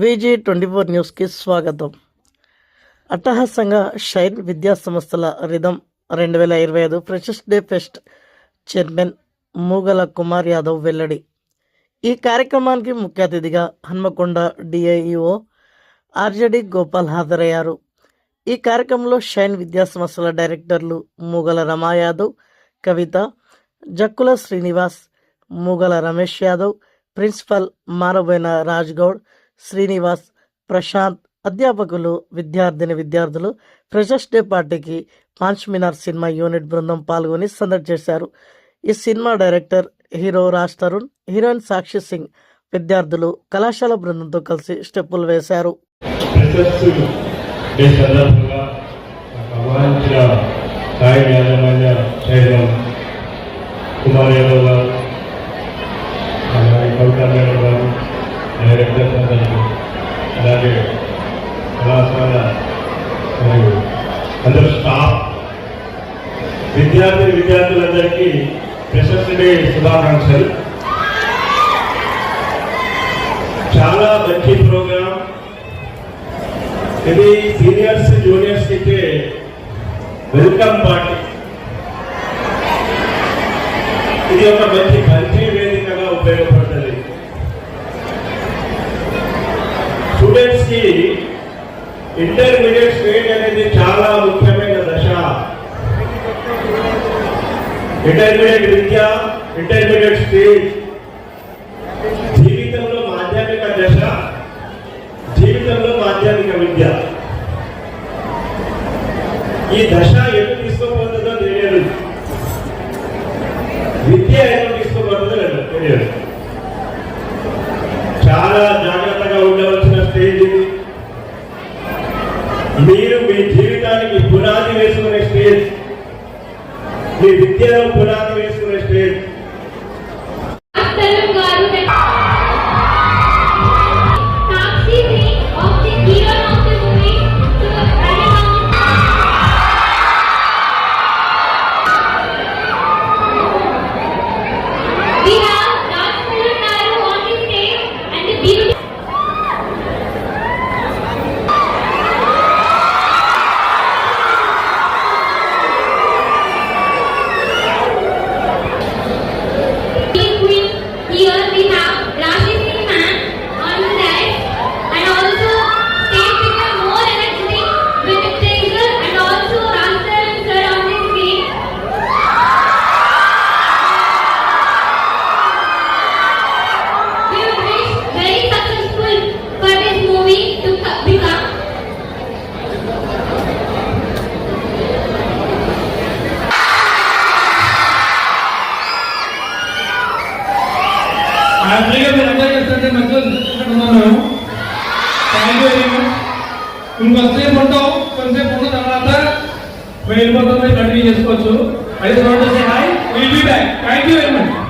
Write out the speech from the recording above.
విజీ twenty four న్యూస్కి స్వాగతం. అట్టహాసంగా షైన్ విద్యా సంస్థల రిధం రెండు వేల ఇరవై ఐదు freshers day fest chairman Moogala Kumar Yadav వెల్లడి. ఈ కార్యక్రమానికి ముఖ్య అతిథిగా హన్మకొండ డిఐఈఓ ఆర్జడి గోపాల్ హాజరయ్యారు. ఈ కార్యక్రమంలో షైన్ విద్యా సంస్థల డైరెక్టర్లు మూగల రమా యాదవ్ కవిత జక్కుల శ్రీనివాస్ మూగల రమేష్ యాదవ్ ప్రిన్సిపల్ మారబోయిన రాజ్ గౌడ్ శ్రీనివాస్ ప్రశాంత్ అధ్యాపకులు విద్యార్థిని విద్యార్థులు ఫ్రెషర్స్ డే పార్టీకి పాంచ్ మినార్ సినిమా యూనిట్ బృందం పాల్గొని సందడి చేశారు. ఈ cinema director hero Raj Tarun heroine Sakshi Singh విద్యార్థులు కళాశాల బృందంతో కలిసి స్టెప్పులు వేశారు. కుమార్ యాదవ్ డైరెక్టర్ అందరికీ అలాగే కళాశాల మరియు అందరు స్టాఫ్ విద్యార్థి విద్యార్థులందరికీ ప్రశస్తి డే శుభాకాంక్షలు. చాలా మంచి ప్రోగ్రాం. ఇది సీనియర్స్ జూనియర్స్ అయితే వెల్కమ్ పార్టీ. ఇది ఒక మంచి మంచి వేదికగా ఉపయోగపడుతుంది. కి ఇంటర్మీడియట్ స్టేజ్ అనేది చాలా ముఖ్యమైన దశ. ఇంటర్మీడియట్ విద్య ఇంటర్మీడియట్ స్టేజ్ జీవితంలో మాధ్యమిక దశ జీవితంలో మాధ్యమిక విద్య. ఈ దశ మీరు మీ జీవితానికి పునాది వేసుకునే స్టేజ్. మీ విద్యలో పునాది వేసుకునే స్టేజ్. కొంతసేపు ఉంటాం కొంతసేపు ఉన్న తర్వాత వెళ్ళిపోతాం కంటిన్యూ చేసుకోవచ్చు. ఐదు just thank you very much